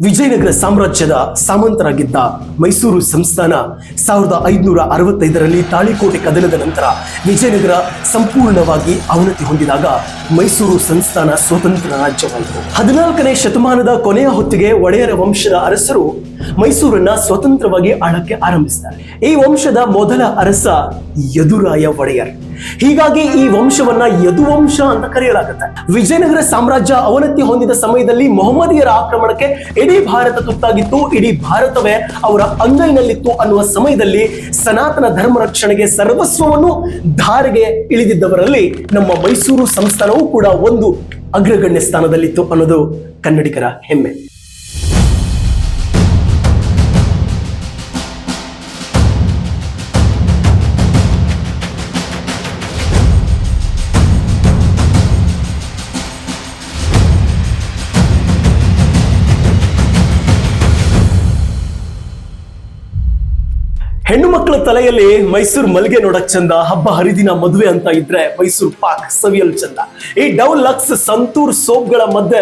ವಿಜಯನಗರ ಸಾಮ್ರಾಜ್ಯದ ಸಾಮಂತರಾಗಿದ್ದ ಮೈಸೂರು ಸಂಸ್ಥಾನ ಸಾವಿರದ ಐದುನೂರ ಅರವತ್ತೈದರಲ್ಲಿ ತಾಳಿಕೋಟೆ ಕದನದ ನಂತರ ವಿಜಯನಗರ ಸಂಪೂರ್ಣವಾಗಿ ಅವನತಿ ಹೊಂದಿದಾಗ ಮೈಸೂರು ಸಂಸ್ಥಾನ ಸ್ವತಂತ್ರ ರಾಜ್ಯವಾಯಿತು. ಹದಿನಾಲ್ಕನೇ ಶತಮಾನದ ಕೊನೆಯ ಹೊತ್ತಿಗೆ ಒಡೆಯರ ವಂಶದ ಅರಸರು ಮೈಸೂರನ್ನ ಸ್ವತಂತ್ರವಾಗಿ ಆಳಕ್ಕೆ ಆರಂಭಿಸ್ತಾರೆ ಈ ವಂಶದ ಮೊದಲ ಅರಸ ಯದುರಾಯ ಒಡೆಯರ್. ಹೀಗಾಗಿ ಈ ವಂಶವನ್ನ ಯದುವಂಶ ಅಂತ ಕರೆಯಲಾಗುತ್ತೆ. ವಿಜಯನಗರ ಸಾಮ್ರಾಜ್ಯ ಅವನತಿ ಹೊಂದಿದ ಸಮಯದಲ್ಲಿ ಮೊಹಮ್ಮದಿಯರ ಆಕ್ರಮಣಕ್ಕೆ ಇಡೀ ಭಾರತ ತುತ್ತಾಗಿತ್ತು, ಇಡೀ ಭಾರತವೇ ಅವರ ಅಂಗೈನಲ್ಲಿತ್ತು ಅನ್ನುವ ಸಮಯದಲ್ಲಿ ಸನಾತನ ಧರ್ಮ ರಕ್ಷಣೆಗೆ ಸರ್ವಸ್ವವನ್ನು ಧಾರೆಗೆ ಇಳಿದಿದ್ದವರಲ್ಲಿ ನಮ್ಮ ಮೈಸೂರು ಸಂಸ್ಥಾನವೂ ಕೂಡ ಒಂದು ಅಗ್ರಗಣ್ಯ ಸ್ಥಾನದಲ್ಲಿತ್ತು ಅನ್ನೋದು ಕನ್ನಡಿಗರ ಹೆಮ್ಮೆ. ಹೆಣ್ಣು ಮಕ್ಕಳ ತಲೆಯಲ್ಲಿ ಮೈಸೂರು ಮಲ್ಲಿಗೆ ನೋಡಕ್ ಚಂದ, ಹಬ್ಬ ಹರಿದಿನ ಮದುವೆ ಅಂತ ಇದ್ರೆ ಮೈಸೂರು ಪಾಕ್ ಸವಿಯಲ್ ಚಂದ. ಈ ಡವ್ ಲಕ್ಸ್ ಸಂತೂರ್ ಸೋಪ್ಗಳ ಮಧ್ಯೆ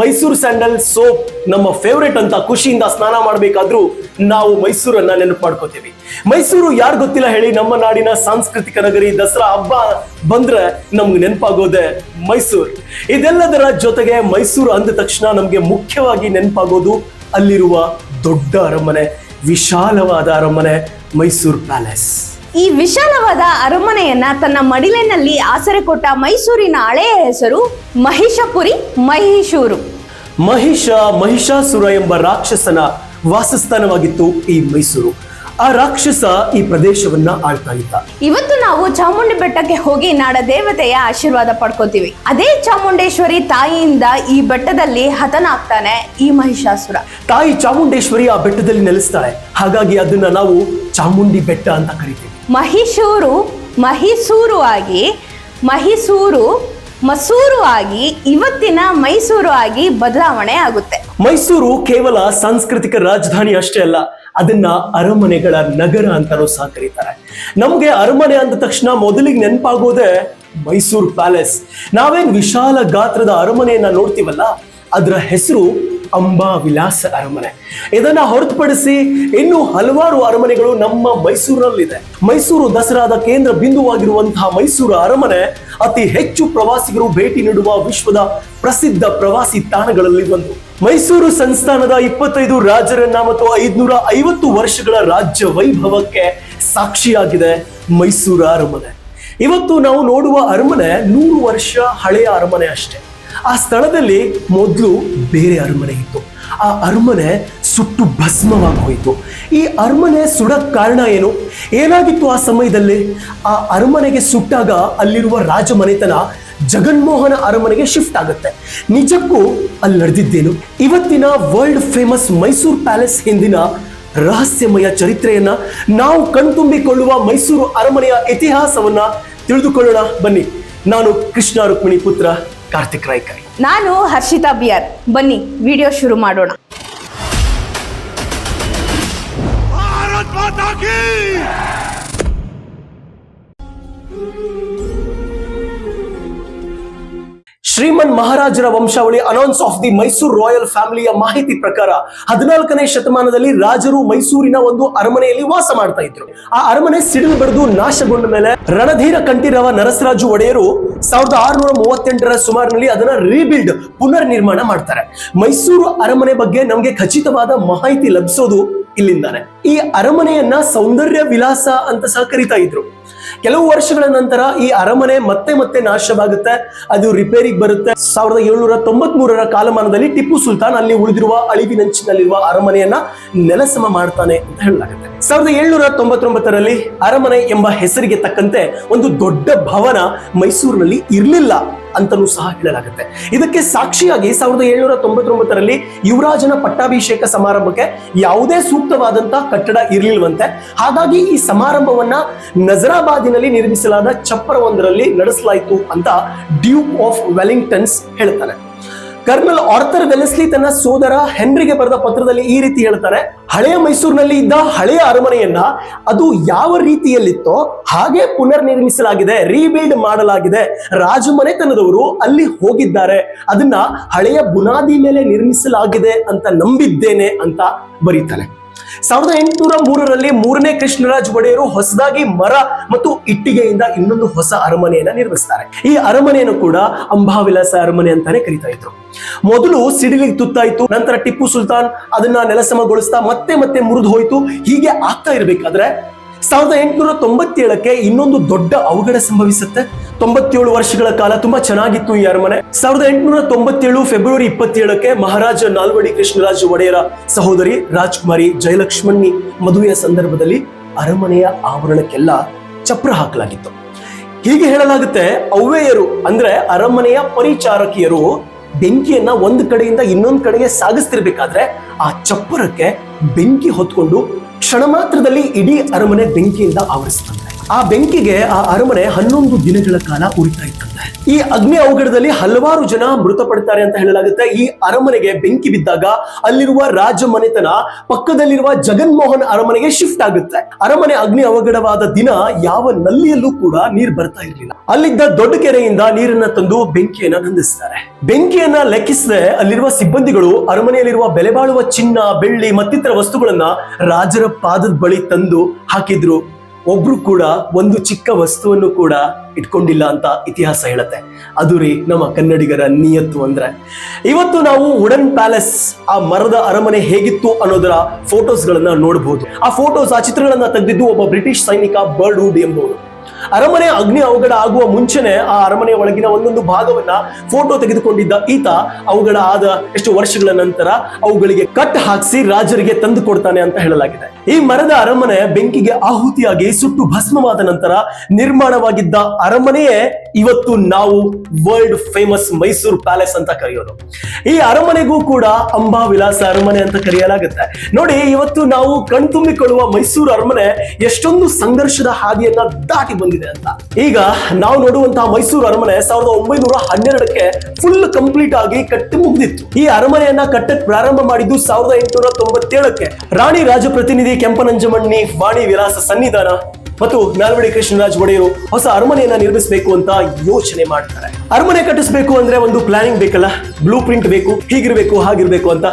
ಮೈಸೂರು ಸ್ಯಾಂಡಲ್ ಸೋಪ್ ನಮ್ಮ ಫೇವ್ರೇಟ್ ಅಂತ ಖುಷಿಯಿಂದ ಸ್ನಾನ ಮಾಡಬೇಕಾದ್ರೂ ನಾವು ಮೈಸೂರನ್ನ ನೆನಪು ಮಾಡ್ಕೋತೀವಿ. ಮೈಸೂರು ಯಾರು ಗೊತ್ತಿಲ್ಲ ಹೇಳಿ, ನಮ್ಮ ನಾಡಿನ ಸಾಂಸ್ಕೃತಿಕ ನಗರಿ ದಸರಾ ಹಬ್ಬ ಬಂದ್ರೆ ನಮ್ಗೆ ನೆನಪಾಗೋದೆ ಮೈಸೂರು. ಇದೆಲ್ಲದರ ಜೊತೆಗೆ ಮೈಸೂರು ಅಂದ ತಕ್ಷಣ ನಮ್ಗೆ ಮುಖ್ಯವಾಗಿ ನೆನಪಾಗೋದು ಅಲ್ಲಿರುವ ದೊಡ್ಡ ಅರಮನೆ, ವಿಶಾಲವಾದ ಅರಮನೆ. ಮೈಸೂರು ಪ್ಯಾಲೇಸ್. ಈ ವಿಶಾಲವಾದ ಅರಮನೆಯನ್ನ ತನ್ನ ಮಡಿಲಿನಲ್ಲಿ ಆಸರೆ ಕೊಟ್ಟ ಮೈಸೂರಿನ ಹಳೆಯ ಹೆಸರು ಮಹಿಷಪುರಿ ಮಹಿಷೂರು. ಮಹಿಷ ಮಹಿಷಾಸುರ ಎಂಬ ರಾಕ್ಷಸನ ವಾಸಸ್ಥಾನವಾಗಿತ್ತು ಈ ಮೈಸೂರು. ಆ ರಾಕ್ಷಸ ಈ ಪ್ರದೇಶವನ್ನ ಆಳ್ತಾ ಇದ್ದ. ಇವತ್ತು ನಾವು ಚಾಮುಂಡಿ ಬೆಟ್ಟಕ್ಕೆ ಹೋಗಿ ನಾಡ ದೇವತೆಯ ಆಶೀರ್ವಾದ ಪಡ್ಕೋತೀವಿ. ಅದೇ ಚಾಮುಂಡೇಶ್ವರಿ ತಾಯಿಯಿಂದ ಈ ಬೆಟ್ಟದಲ್ಲಿ ಹತನಾಗ್ತಾನೆ ಈ ಮಹಿಷಾಸುರ. ತಾಯಿ ಚಾಮುಂಡೇಶ್ವರಿ ಆ ಬೆಟ್ಟದಲ್ಲಿ ನೆಲೆಸ್ತಾಳೆ. ಹಾಗಾಗಿ ಅದನ್ನ ನಾವು ಚಾಮುಂಡಿ ಬೆಟ್ಟ ಅಂತ ಕರಿತೀವಿ. ಮಹಿಷೂರು ಮಹಿಸೂರು ಆಗಿ ಮಹಿಸೂರು ಮಸೂರು ಆಗಿ ಇವತ್ತಿನ ಮೈಸೂರು ಆಗಿ ಬದಲಾವಣೆ ಆಗುತ್ತೆ. ಮೈಸೂರು ಕೇವಲ ಸಾಂಸ್ಕೃತಿಕ ರಾಜಧಾನಿ ಅಷ್ಟೇ ಅಲ್ಲ ಅದನ್ನ ಅರಮನೆಗಳ ನಗರ ಅಂತಾನೂ ಸಹ ಕರೀತಾರೆ. ನಮ್ಗೆ ಅರಮನೆ ಅಂದ ತಕ್ಷಣ ಮೊದಲಿಗೆ ನೆನಪಾಗೋದೇ ಮೈಸೂರು ಪ್ಯಾಲೇಸ್. ನಾವೇನ್ ವಿಶಾಲ ಗಾತ್ರದ ಅರಮನೆಯನ್ನ ನೋಡ್ತೀವಲ್ಲ ಅದರ ಹೆಸರು ಅಂಬಾ ವಿಲಾಸ ಅರಮನೆ. ಇದನ್ನ ಹೊರತುಪಡಿಸಿ ಇನ್ನೂ ಹಲವಾರು ಅರಮನೆಗಳು ನಮ್ಮ ಮೈಸೂರಿನಲ್ಲಿದೆ ಮೈಸೂರು ದಸರಾದ ಕೇಂದ್ರ ಬಿಂದುವಾಗಿರುವಂತಹ ಮೈಸೂರು ಅರಮನೆ ಅತಿ ಹೆಚ್ಚು ಪ್ರವಾಸಿಗರು ಭೇಟಿ ನೀಡುವ ವಿಶ್ವದ ಪ್ರಸಿದ್ಧ ಪ್ರವಾಸಿ ತಾಣಗಳಲ್ಲಿ ಒಂದು. ಮೈಸೂರು ಸಂಸ್ಥಾನದ ಇಪ್ಪತ್ತೈದು ರಾಜರನ್ನ ಮತ್ತು ಐದ್ನೂರ ಐವತ್ತು ವರ್ಷಗಳ ರಾಜ್ಯ ವೈಭವಕ್ಕೆ ಸಾಕ್ಷಿಯಾಗಿದೆ ಮೈಸೂರು ಅರಮನೆ. ಇವತ್ತು ನಾವು ನೋಡುವ ಅರಮನೆ ನೂರು ವರ್ಷ ಹಳೆಯ ಅರಮನೆ ಅಷ್ಟೇ. ಆ ಸ್ಥಳದಲ್ಲಿ ಮೊದಲು ಬೇರೆ ಅರಮನೆ ಇತ್ತು. ಆ ಅರಮನೆ ಸುಟ್ಟು ಭಸ್ಮವಾಗಿ ಹೋಯಿತು. ಈ ಅರಮನೆ ಸುಡಕ್ ಕಾರಣ ಏನು? ಏನಾಗಿತ್ತು ಆ ಸಮಯದಲ್ಲಿ? ಆ ಅರಮನೆಗೆ ಸುಟ್ಟಾಗ ಅಲ್ಲಿರುವ ರಾಜಮನೆತನ ಜಗನ್ಮೋಹನ ಅರಮನೆಗೆ ಶಿಫ್ಟ್ ಆಗುತ್ತೆ. ನಿಜಕ್ಕೂ ಅಲ್ಲಿ ನಡೆದಿದ್ದೇನು? ಇವತ್ತಿನ ವರ್ಲ್ಡ್ ಫೇಮಸ್ ಮೈಸೂರು ಪ್ಯಾಲೇಸ್ ಹಿಂದಿನ ರಹಸ್ಯಮಯ ಚರಿತ್ರೆಯನ್ನ ನಾವು ಕಣ್ತುಂಬಿಕೊಳ್ಳುವ ಮೈಸೂರು ಅರಮನೆಯ ಇತಿಹಾಸವನ್ನ ತಿಳಿದುಕೊಳ್ಳೋಣ. ಬನ್ನಿ, ನಾನು ಕೃಷ್ಣ ರುಕ್ಮಿಣಿ ಪುತ್ರ. ಕಾರ್ತಿಕ್ ರಾಯ್ಕರ್ ನಾನು ಹರ್ಷಿತಾ ಬಿಯರ್. ಬನ್ನಿ ವಿಡಿಯೋ ಶುರು ಮಾಡೋಣ. ಭಾರತ್ ಮಾತಾ ಕೀ! ಶ್ರೀಮನ್ ಮಹಾರಾಜರ ವಂಶಾವಳಿ announce of the Mysuru royal ಫ್ಯಾಮಿಲಿಯ ಮಾಹಿತಿ ಪ್ರಕಾರ ಹದಿನಾಲ್ಕನೇ ಶತಮಾನದಲ್ಲಿ ರಾಜರು ಮೈಸೂರಿನ ಒಂದು ಅರಮನೆಯಲ್ಲಿ ವಾಸ ಮಾಡ್ತಾ ಇದ್ರು. ಆ ಅರಮನೆ ಸಿಡಿಲು ಬಡಿದು ನಾಶಗೊಂಡ ಮೇಲೆ ರಣಧೀರ ಕಂಠೀರವ ನರಸರಾಜು ಒಡೆಯರು ಸಾವಿರದ ಆರುನೂರ ಮೂವತ್ತೆಂಟರ ಸುಮಾರಿನಲ್ಲಿ ಅದನ್ನ ರೀಬಿಲ್ಡ್ ಪುನರ್ ನಿರ್ಮಾಣ ಮಾಡ್ತಾರೆ. ಮೈಸೂರು ಅರಮನೆ ಬಗ್ಗೆ ನಮಗೆ ಖಚಿತವಾದ ಮಾಹಿತಿ ಲಭಿಸೋದು ಇಲ್ಲಿಂದಾನೆ. ಈ ಅರಮನೆಯನ್ನ ಸೌಂದರ್ಯ ವಿಲಾಸ ಅಂತ ಸಹ ಕರಿತಾ ಇದ್ರು. ಕೆಲವು ವರ್ಷಗಳ ನಂತರ ಈ ಅರಮನೆ ಮತ್ತೆ ಮತ್ತೆ ನಾಶವಾಗುತ್ತೆ. ಅದು ರಿಪೇರಿಗೆ ಬರುತ್ತೆ. ಸಾವಿರದ ಏಳ್ನೂರ ತೊಂಬತ್ ಮೂರರ ಕಾಲಮಾನದಲ್ಲಿ ಟಿಪ್ಪು ಸುಲ್ತಾನ್ ಅಲ್ಲಿ ಉಳಿದಿರುವ ಅಳಿವಿನಂಚಿನಲ್ಲಿರುವ ಅರಮನೆಯನ್ನ ನೆಲಸಮ ಮಾಡ್ತಾನೆ ಅಂತ ಹೇಳಲಾಗುತ್ತೆ. ಸಾವಿರದ ಏಳ್ನೂರ ತೊಂಬತ್ತೊಂಬತ್ತರಲ್ಲಿ ಅರಮನೆ ಎಂಬ ಹೆಸರಿಗೆ ತಕ್ಕಂತೆ ಒಂದು ದೊಡ್ಡ ಭವನ ಮೈಸೂರಿನಲ್ಲಿ ಇರಲಿಲ್ಲ ಅಂತಲೂ ಸಹ ಹೇಳಲಾಗುತ್ತೆ. ಇದಕ್ಕೆ ಸಾಕ್ಷಿಯಾಗಿ ಸಾವಿರದ ಏಳ್ನೂರ ತೊಂಬತ್ತೊಂಬತ್ತರಲ್ಲಿ ಯುವರಾಜನ ಪಟ್ಟಾಭಿಷೇಕ ಸಮಾರಂಭಕ್ಕೆ ಯಾವುದೇ ಸೂಕ್ತವಾದಂತಹ ಕಟ್ಟಡ ಇರಲಿಲ್ವಂತೆ. ಹಾಗಾಗಿ ಈ ಸಮಾರಂಭವನ್ನ ನಜರಾಬಾದಿನಲ್ಲಿ ನಿರ್ಮಿಸಲಾದ ಚಪ್ಪರವೊಂದರಲ್ಲಿ ನಡೆಸಲಾಯಿತು ಅಂತ ಡ್ಯೂಕ್ ಆಫ್ ವೆಲಿಂಗ್ಟನ್ಸ್ ಹೇಳ್ತಾನೆ. ಕರ್ನಲ್ ಆರ್ಥರ್ ವೆಲೆಸ್ಲಿ ತನ್ನ ಸೋದರ ಹೆನ್ರಿಗೆ ಬರೆದ ಪತ್ರದಲ್ಲಿ ಈ ರೀತಿ ಹೇಳ್ತಾರೆ, ಹಳೆಯ ಮೈಸೂರಿನಲ್ಲಿ ಇದ್ದ ಹಳೆಯ ಅರಮನೆಯನ್ನ ಅದು ಯಾವ ರೀತಿಯಲ್ಲಿತ್ತೋ ಹಾಗೆ ಪುನರ್ ನಿರ್ಮಿಸಲಾಗಿದೆ ರೀಬಿಲ್ಡ್ ಮಾಡಲಾಗಿದೆ. ರಾಜಮನೆತನದವರು ಅಲ್ಲಿ ಹೋಗಿದ್ದಾರೆ, ಅದನ್ನ ಹಳೆಯ ಬುನಾದಿ ಮೇಲೆ ನಿರ್ಮಿಸಲಾಗಿದೆ ಅಂತ ನಂಬಿದ್ದೇನೆ ಅಂತ ಬರೀತಾನೆ. ಸಾವಿರದ ಎಂಟುನೂರ ಮೂರರಲ್ಲಿ ಮೂರನೇ ಕೃಷ್ಣರಾಜ್ ಒಡೆಯರು ಹೊಸದಾಗಿ ಮರ ಮತ್ತು ಇಟ್ಟಿಗೆಯಿಂದ ಇನ್ನೊಂದು ಹೊಸ ಅರಮನೆಯನ್ನ ನಿರ್ಮಿಸ್ತಾರೆ. ಈ ಅರಮನೆಯನ್ನು ಕೂಡ ಅಂಬಾವಿಲಾಸ ಅರಮನೆ ಅಂತಾನೆ ಕರಿತಾ ಇದ್ರು. ಮೊದಲು ಸಿಡಿಲಿಗೆ ತುತ್ತಾಯ್ತು ನಂತರ ಟಿಪ್ಪು ಸುಲ್ತಾನ್ ಅದನ್ನ ನೆಲಸಮಗೊಳಿಸ್ತಾ ಮತ್ತೆ ಮತ್ತೆ ಮುರಿದು ಹೋಯ್ತು, ಹೀಗೆ ಆಗ್ತಾ ಇರಬೇಕಾದ್ರೆ ಸಾವಿರದ ಎಂಟುನೂರ ತೊಂಬತ್ತೇಳಕ್ಕೆ ಇನ್ನೊಂದು ದೊಡ್ಡ ಅವಘಡ ಸಂಭವಿಸುತ್ತೆ. ತೊಂಬತ್ತೇಳು ವರ್ಷಗಳ ಕಾಲ ತುಂಬಾ ಚೆನ್ನಾಗಿತ್ತು ಈ ಅರಮನೆ. ಸಾವಿರದ ಎಂಟುನೂರ ತೊಂಬತ್ತೇಳು ಫೆಬ್ರವರಿ ಇಪ್ಪತ್ತೇಳಕ್ಕೆ ಮಹಾರಾಜ ನಾಲ್ವಡಿ ಕೃಷ್ಣರಾಜ ಒಡೆಯರ ಸಹೋದರಿ ರಾಜ್ಕುಮಾರಿ ಜಯಲಕ್ಷ್ಮಣಿ ಮದುವೆಯ ಸಂದರ್ಭದಲ್ಲಿ ಅರಮನೆಯ ಆವರಣಕ್ಕೆಲ್ಲ ಚಪ್ರ ಹಾಕಲಾಗಿತ್ತು. ಹೀಗೆ ಹೇಳಲಾಗುತ್ತೆ ಅವ್ವೆಯರು ಅಂದ್ರೆ ಅರಮನೆಯ ಪರಿಚಾರಕಿಯರು ಬೆಂಕಿಯನ್ನ ಒಂದು ಕಡೆಯಿಂದ ಇನ್ನೊಂದು ಕಡೆಗೆ ಸಾಗಿಸ್ತಿರ್ಬೇಕಾದ್ರೆ ಆ ಚಪ್ಪರಕ್ಕೆ ಬೆಂಕಿ ಹೊತ್ಕೊಂಡು ಕ್ಷಣ ಮಾತ್ರದಲ್ಲಿ ಇಡೀ ಅರಮನೆ ಬೆಂಕಿಯಿಂದ ಆವರಿಸ್ತಂತೆ ಆ ಬೆಂಕಿಗೆ ಆ ಅರಮನೆ ಹನ್ನೊಂದು ದಿನಗಳ ಕಾಲ ಉರಿತಾ ಇತ್ತಂತೆ ಈ ಅಗ್ನಿ ಅವಘಡದಲ್ಲಿ ಹಲವಾರು ಜನ ಮೃತಪಡ್ತಾರೆ ಅಂತ ಹೇಳಲಾಗುತ್ತೆ. ಈ ಅರಮನೆಗೆ ಬೆಂಕಿ ಬಿದ್ದಾಗ ಅಲ್ಲಿರುವ ರಾಜ ಮನೆತನ ಪಕ್ಕದಲ್ಲಿರುವ ಜಗನ್ಮೋಹನ್ ಅರಮನೆಗೆ ಶಿಫ್ಟ್ ಆಗುತ್ತೆ. ಅರಮನೆ ಅಗ್ನಿ ಅವಘಡವಾದ ದಿನ ಯಾವ ನಲ್ಲಿಯಲ್ಲೂ ಕೂಡ ನೀರು ಬರ್ತಾ ಇರಲಿಲ್ಲ. ಅಲ್ಲಿದ್ದ ದೊಡ್ಡ ಕೆರೆಯಿಂದ ನೀರನ್ನ ತಂದು ಬೆಂಕಿಯನ್ನ ನಂದಿಸ್ತಾರೆ. ಬೆಂಕಿಯನ್ನ ಲೆಕ್ಕಿಸದೆ ಅಲ್ಲಿರುವ ಸಿಬ್ಬಂದಿಗಳು ಅರಮನೆಯಲ್ಲಿರುವ ಬೆಲೆ ಬಾಳುವ ಚಿನ್ನ, ಬೆಳ್ಳಿ ಮತ್ತಿತರ ವಸ್ತುಗಳನ್ನ ರಾಜರ ಪಾದದ ಬಳಿ ತಂದು ಹಾಕಿದ್ರು. ಒಬ್ರು ಕೂಡ ಒಂದು ಚಿಕ್ಕ ವಸ್ತುವನ್ನು ಕೂಡ ಇಟ್ಕೊಂಡಿಲ್ಲ ಅಂತ ಇತಿಹಾಸ ಹೇಳುತ್ತೆ. ಅದು ರೀ ನಮ್ಮ ಕನ್ನಡಿಗರ ನಿಯತ್ತು ಅಂದ್ರೆ. ಇವತ್ತು ನಾವು ವುಡನ್ ಪ್ಯಾಲೇಸ್ ಆ ಮರದ ಅರಮನೆ ಹೇಗಿತ್ತು ಅನ್ನೋದರ ಫೋಟೋಸ್ ಗಳನ್ನ ನೋಡಬಹುದು ಆ ಫೋಟೋಸ್ ಆ ಚಿತ್ರಗಳನ್ನ ತೆಗೆದಿದ್ದು ಒಬ್ಬ ಬ್ರಿಟಿಷ್ ಸೈನಿಕ ಬರ್ಡ್ ಹುಡ್ ಎಂಬುವರು ಅರಮನೆ ಅಗ್ನಿ ಅವಘಡ ಆಗುವ ಮುಂಚೆನೆ ಆ ಅರಮನೆಯ ಒಳಗಿನ ಒಂದೊಂದು ಭಾಗವನ್ನ ಫೋಟೋ ತೆಗೆದುಕೊಂಡಿದ್ದ ಈತ, ಅವುಗಳ ಆದ ಎಷ್ಟು ವರ್ಷಗಳ ನಂತರ ಅವುಗಳಿಗೆ ಕಟ್ ಹಾಕಿಸಿ ರಾಜರಿಗೆ ತಂದು ಕೊಡ್ತಾನೆ ಅಂತ ಹೇಳಲಾಗಿದೆ. ಈ ಮರದ ಅರಮನೆ ಬೆಂಕಿಗೆ ಆಹುತಿಯಾಗಿ ಸುಟ್ಟು ಭಸ್ಮವಾದ ನಂತರ ನಿರ್ಮಾಣವಾಗಿದ್ದ ಅರಮನೆಯೇ ಇವತ್ತು ನಾವು ವರ್ಲ್ಡ್ ಫೇಮಸ್ ಮೈಸೂರು ಪ್ಯಾಲೇಸ್ ಅಂತ ಕರೆಯೋದು. ಈ ಅರಮನೆಗೂ ಕೂಡ ಅಂಬಾ ವಿಲಾಸ ಅರಮನೆ ಅಂತ ಕರೆಯಲಾಗುತ್ತೆ. ನೋಡಿ, ಇವತ್ತು ನಾವು ಕಣ್ತುಂಬಿಕೊಳ್ಳುವ ಮೈಸೂರು ಅರಮನೆ ಎಷ್ಟೊಂದು ಸಂಘರ್ಷದ ಹಾದಿಯನ್ನ ದಾಟಿ ಬಂದಿದೆ ಅಂತ. ಈಗ ನಾವು ನೋಡುವಂತಹ ಮೈಸೂರು ಅರಮನೆ ಸಾವಿರದ ಒಂಬೈನೂರ ಹನ್ನೆರಡಕ್ಕೆ ಫುಲ್ ಕಂಪ್ಲೀಟ್ ಆಗಿ ಕಟ್ಟಿ ಮುಗಿದಿತ್ತು. ಈ ಅರಮನೆಯನ್ನ ಕಟ್ಟಕ್ಕೆ ಪ್ರಾರಂಭ ಮಾಡಿದ್ದು ಸಾವಿರದ ಎಂಟುನೂರ ತೊಂಬತ್ತೇಳಕ್ಕೆ. ರಾಣಿ ರಾಜಪ್ರತಿನಿಧಿ ಕೆಂಪನಂಜಮಣ್ಣಿ ವಾಣಿ ವಿಲಾಸ ಸನ್ನಿಧಾನ. ಮತ್ತು ನಾಲ್ವಡಿ ಕೃಷ್ಣರಾಜ್ ಒಡೆಯರು ಹೊಸ ಅರಮನೆಯನ್ನ ನಿರ್ಮಿಸಬೇಕು ಅಂತ ಯೋಚನೆ ಮಾಡ್ತಾರೆ. ಅರಮನೆ ಕಟ್ಟಿಸಬೇಕು ಅಂದ್ರೆ ಒಂದು ಪ್ಲಾನಿಂಗ್ ಬೇಕಲ್ಲ? ಬ್ಲೂ ಪ್ರಿಂಟ್ ಬೇಕು, ಹೀಗಿರ್ಬೇಕು, ಹಾಗಿರ್ಬೇಕು ಅಂತ.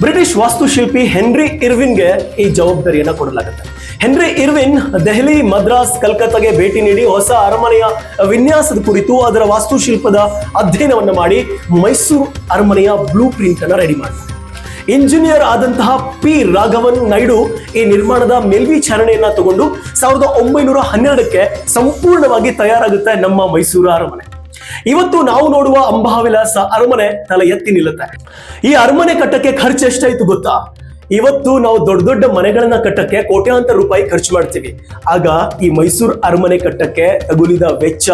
ಬ್ರಿಟಿಷ್ ವಾಸ್ತುಶಿಲ್ಪಿ ಹೆನ್ರಿ ಇರ್ವಿನ್ಗೆ ಈ ಜವಾಬ್ದಾರಿಯನ್ನ ಕೊಡಲಾಗುತ್ತೆ. ಹೆನ್ರಿ ಇರ್ವಿನ್ ದೆಹಲಿ, ಮದ್ರಾಸ್, ಕಲ್ಕತ್ತಾಗೆ ಭೇಟಿ ನೀಡಿ ಹೊಸ ಅರಮನೆಯ ವಿನ್ಯಾಸದ ಕುರಿತು ಅದರ ವಾಸ್ತುಶಿಲ್ಪದ ಅಧ್ಯಯನವನ್ನ ಮಾಡಿ ಮೈಸೂರು ಅರಮನೆಯ ಬ್ಲೂ ಪ್ರಿಂಟ್ ಅನ್ನ ರೆಡಿ ಮಾಡ್ತಾರೆ ಇಂಜಿನಿಯರ್ ಆದಂತಹ ಪಿ ರಾಘವನ್ ನಾಯ್ಡು ಈ ನಿರ್ಮಾಣದ ಮೇಲ್ವಿಚಾರಣೆಯನ್ನ ತಗೊಂಡು ಸಾವಿರದ ಒಂಬೈನೂರ ಹನ್ನೆರಡಕ್ಕೆ ಸಂಪೂರ್ಣವಾಗಿ ತಯಾರಾಗುತ್ತೆ ನಮ್ಮ ಮೈಸೂರು ಅರಮನೆ. ಇವತ್ತು ನಾವು ನೋಡುವ ಅಂಬಾವಿಲಾಸ ಅರಮನೆ ತಲೆ ಎತ್ತಿ ನಿಲ್ಲುತ್ತೆ. ಈ ಅರಮನೆ ಕಟ್ಟಕ್ಕೆ ಖರ್ಚು ಎಷ್ಟಾಯ್ತು ಗೊತ್ತಾ? ಇವತ್ತು ನಾವು ದೊಡ್ಡ ದೊಡ್ಡ ಮನೆಗಳನ್ನ ಕಟ್ಟಕ್ಕೆ ಕೋಟ್ಯಾಂತರ ರೂಪಾಯಿ ಖರ್ಚು ಮಾಡ್ತೀವಿ. ಆಗ ಈ ಮೈಸೂರು ಅರಮನೆ ಕಟ್ಟಕ್ಕೆ ತಗುಲಿದ ವೆಚ್ಚ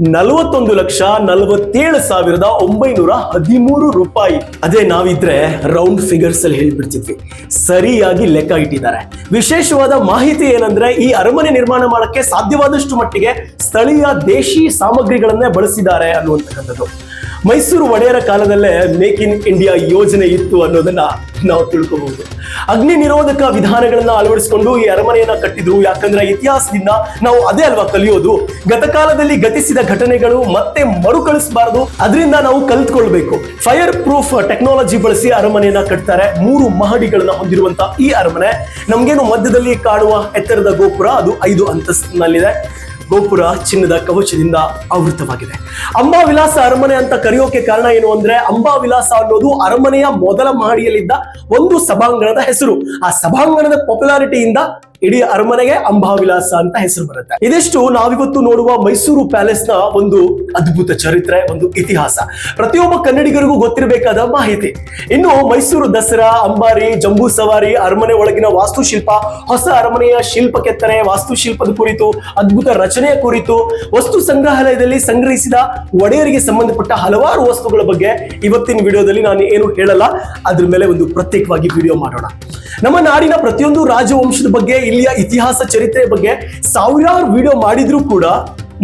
ನಲವತ್ತೊಂದು ಲಕ್ಷ ನಲವತ್ತೇಳು ಸಾವಿರದ ಒಂಬೈನೂರ ಹದಿಮೂರು ರೂಪಾಯಿ. ಅದೇ ನಾವಿದ್ರೆ ರೌಂಡ್ ಫಿಗರ್ಸ್ ಅಲ್ಲಿ ಹೇಳ್ಬಿಡ್ತಿದ್ವಿ. ಸರಿಯಾಗಿ ಲೆಕ್ಕ ಇಟ್ಟಿದ್ದಾರೆ. ವಿಶೇಷವಾದ ಮಾಹಿತಿ ಏನಂದ್ರೆ ಈ ಅರಮನೆ ನಿರ್ಮಾಣ ಮಾಡಕ್ಕೆ ಸಾಧ್ಯವಾದಷ್ಟು ಮಟ್ಟಿಗೆ ಸ್ಥಳೀಯ ದೇಶಿ ಸಾಮಗ್ರಿಗಳನ್ನೇ ಬಳಸಿದ್ದಾರೆ ಅನ್ನುವಂತಕ್ಕಂಥದ್ದು. ಮೈಸೂರು ಒಡೆಯರ ಕಾಲದಲ್ಲೇ ಮೇಕ್ ಇನ್ ಇಂಡಿಯಾ ಯೋಜನೆ ಇತ್ತು ಅನ್ನೋದನ್ನ ನಾವು ತಿಳ್ಕೋಬಹುದು ಅಗ್ನಿ ನಿರೋಧಕ ವಿಧಾನಗಳನ್ನ ಅಳವಡಿಸಿಕೊಂಡು ಈ ಅರಮನೆಯನ್ನ ಕಟ್ಟಿದ್ರು. ಯಾಕಂದ್ರೆ ಇತಿಹಾಸದಿಂದ ನಾವು ಅದೇ ಅಲ್ವಾ ಕಲಿಯೋದು? ಗತಕಾಲದಲ್ಲಿ ಗತಿಸಿದ ಘಟನೆಗಳು ಮತ್ತೆ ಮರುಕಳಿಸಬಾರದು. ಅದರಿಂದ ನಾವು ಕಲ್ತ್ಕೊಳ್ಬೇಕು. ಫೈರ್ ಪ್ರೂಫ್ ಟೆಕ್ನಾಲಜಿ ಬಳಸಿ ಅರಮನೆಯನ್ನ ಕಟ್ತಾರೆ. ಮೂರು ಮಹಡಿಗಳನ್ನ ಹೊಂದಿರುವಂತಹ ಈ ಅರಮನೆ. ನಮ್ಗೇನು ಮಧ್ಯದಲ್ಲಿ ಕಾಣುವ ಎತ್ತರದ ಗೋಪುರ? ಅದು ಐದು ಅಂತಸ್ತಿನಲ್ಲಿದೆ. ಗೋಪುರ ಚಿನ್ನದ ಕವಚದಿಂದ ಆವೃತವಾಗಿದೆ. ಅಂಬಾ ವಿಲಾಸ ಅರಮನೆ ಅಂತ ಕರೆಯೋಕೆ ಕಾರಣ ಏನು ಅಂದ್ರೆ ಅಂಬಾ ವಿಲಾಸ ಅನ್ನೋದು ಅರಮನೆಯ ಮೊದಲ ಮಹಡಿಯಲ್ಲಿದ್ದ ಒಂದು ಸಭಾಂಗಣದ ಹೆಸರು. ಆ ಸಭಾಂಗಣದ ಪಾಪ್ಯುಲಾರಿಟಿಯಿಂದ ಇಡೀ ಅರಮನೆಗೆ ಅಂಬಾವಿಲಾಸ ಅಂತ ಹೆಸರು ಬರುತ್ತೆ. ಇದಿಷ್ಟು ನಾವಿವತ್ತು ನೋಡುವ ಮೈಸೂರು ಪ್ಯಾಲೇಸ್ನ ಒಂದು ಅದ್ಭುತ ಚರಿತ್ರೆ, ಒಂದು ಇತಿಹಾಸ. ಪ್ರತಿಯೊಬ್ಬ ಕನ್ನಡಿಗರಿಗೂ ಗೊತ್ತಿರಬೇಕಾದ ಮಾಹಿತಿ. ಇನ್ನು ಮೈಸೂರು ದಸರಾ, ಅಂಬಾರಿ, ಜಂಬೂ ಸವಾರಿ, ಅರಮನೆ ಒಳಗಿನ ವಾಸ್ತುಶಿಲ್ಪ, ಹೊಸ ಅರಮನೆಯ ಶಿಲ್ಪ ಕೆತ್ತನೆ ವಾಸ್ತುಶಿಲ್ಪದ ಕುರಿತು ಅದ್ಭುತ ರಚನೆಯ ಕುರಿತು ವಸ್ತು ಸಂಗ್ರಹಾಲಯದಲ್ಲಿ ಸಂಗ್ರಹಿಸಿದ ಒಡೆಯರಿಗೆ ಸಂಬಂಧಪಟ್ಟ ಹಲವಾರು ವಸ್ತುಗಳ ಬಗ್ಗೆ ಇವತ್ತಿನ ವಿಡಿಯೋದಲ್ಲಿ ನಾನು ಏನು ಹೇಳಲ್ಲ. ಅದ್ರ ಮೇಲೆ ಒಂದು ಪ್ರತ್ಯೇಕವಾಗಿ ವಿಡಿಯೋ ಮಾಡೋಣ. ನಮ್ಮ ನಾಡಿನ ಪ್ರತಿಯೊಂದು ರಾಜವಂಶದ ಬಗ್ಗೆ, ಇಲ್ಲಿಯ ಇತಿಹಾಸ ಚರಿತ್ರೆ ಬಗ್ಗೆ ಸಾವಿರಾರು ವಿಡಿಯೋ ಮಾಡಿದ್ರೂ ಕೂಡ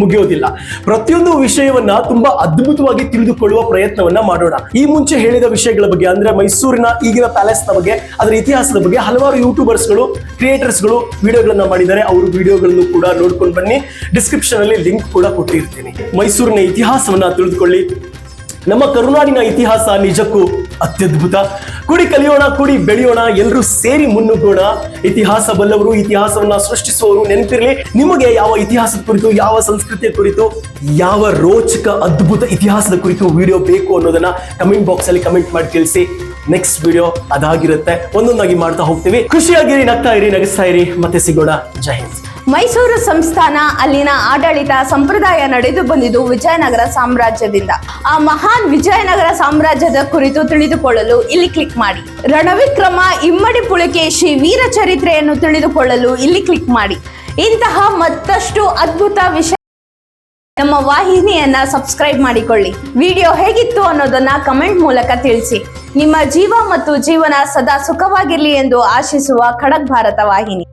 ಮುಗಿಯೋದಿಲ್ಲ. ಪ್ರತಿಯೊಂದು ವಿಷಯವನ್ನ ತುಂಬಾ ಅದ್ಭುತವಾಗಿ ತಿಳಿದುಕೊಳ್ಳುವ ಪ್ರಯತ್ನವನ್ನ ಮಾಡೋಣ. ಈ ಮುಂಚೆ ಹೇಳಿದ ವಿಷಯಗಳ ಬಗ್ಗೆ ಅಂದ್ರೆ ಮೈಸೂರಿನ ಈಗಿನ ಪ್ಯಾಲೇಸ್ ಬಗ್ಗೆ, ಅದರ ಇತಿಹಾಸದ ಬಗ್ಗೆ ಹಲವಾರು ಯೂಟ್ಯೂಬರ್ಸ್ಗಳು, ಕ್ರಿಯೇಟರ್ಸ್ಗಳು ವಿಡಿಯೋಗಳನ್ನ ಮಾಡಿದ್ದಾರೆ. ಅವರು ವಿಡಿಯೋಗಳನ್ನು ಕೂಡ ನೋಡ್ಕೊಂಡು ಬನ್ನಿ. ಡಿಸ್ಕ್ರಿಪ್ಷನ್ ಅಲ್ಲಿ ಲಿಂಕ್ ಕೂಡ ಕೊಟ್ಟಿರ್ತೀನಿ. ಮೈಸೂರಿನ ಇತಿಹಾಸವನ್ನ ತಿಳಿದುಕೊಳ್ಳಿ. ನಮ್ಮ ಕರುನಾಡಿನ ಇತಿಹಾಸ ನಿಜಕ್ಕೂ ಅತ್ಯದ್ಭುತ. ಕುಡಿ ಕಲಿಯೋಣ, ಕುಡಿ ಬೆಳೆಯೋಣ ಎಲ್ಲರೂ ಸೇರಿ ಮುನ್ನುಗ್ಗೋಣ. ಇತಿಹಾಸ ಬಲ್ಲವರು ಇತಿಹಾಸವನ್ನ ಸೃಷ್ಟಿಸುವವರು ನೆನಪಿರಲಿ. ನಿಮಗೆ ಯಾವ ಇತಿಹಾಸದ ಕುರಿತು, ಯಾವ ಸಂಸ್ಕೃತಿಯ ಕುರಿತು, ಯಾವ ರೋಚಕ, ಅದ್ಭುತ ಇತಿಹಾಸದ ಕುರಿತು ವಿಡಿಯೋ ಬೇಕು ಅನ್ನೋದನ್ನ ಕಮೆಂಟ್ ಬಾಕ್ಸ್ ಅಲ್ಲಿ ಕಮೆಂಟ್ ಮಾಡಿ ತಿಳಿಸಿ. ನೆಕ್ಸ್ಟ್ ವಿಡಿಯೋ ಅದಾಗಿರುತ್ತೆ. ಒಂದೊಂದಾಗಿ ಮಾಡ್ತಾ ಹೋಗ್ತೀವಿ. ಖುಷಿಯಾಗಿರಿ, ನಗ್ತಾ ಇರಿ, ನಗಿಸ್ತಾ ಇರಿ. ಮತ್ತೆ ಸಿಗೋಣ. ಜೈ ಹಿಂದ್. ಮೈಸೂರು ಸಂಸ್ಥಾನ, ಅಲ್ಲಿನ ಆಡಳಿತ ಸಂಪ್ರದಾಯ ನಡೆದು ಬಂದಿದ್ದು ವಿಜಯನಗರ ಸಾಮ್ರಾಜ್ಯದಿಂದ. ಆ ಮಹಾನ್ ವಿಜಯನಗರ ಸಾಮ್ರಾಜ್ಯದ ಕುರಿತು ತಿಳಿದುಕೊಳ್ಳಲು ಇಲ್ಲಿ ಕ್ಲಿಕ್ ಮಾಡಿ. ರಣವಿಕ್ರಮ, ಇಮ್ಮಡಿ ಪುಳಿಕೇಶಿ ವೀರ ಚರಿತ್ರೆಯನ್ನು ತಿಳಿದುಕೊಳ್ಳಲು ಇಲ್ಲಿ ಕ್ಲಿಕ್ ಮಾಡಿ. ಇಂತಹ ಮತ್ತಷ್ಟು ಅದ್ಭುತ ವಿಷಯ ನಮ್ಮ ವಾಹಿನಿಯನ್ನ ಸಬ್ಸ್ಕ್ರೈಬ್ ಮಾಡಿಕೊಳ್ಳಿ. ವಿಡಿಯೋ ಹೇಗಿತ್ತು ಅನ್ನೋದನ್ನ ಕಮೆಂಟ್ ಮೂಲಕ ತಿಳಿಸಿ. ನಿಮ್ಮ ಜೀವ ಮತ್ತು ಜೀವನ ಸದಾ ಸುಖವಾಗಿರ್ಲಿ ಎಂದು ಆಶಿಸುವ ಖಡಕ್ ಭಾರತ ವಾಹಿನಿ.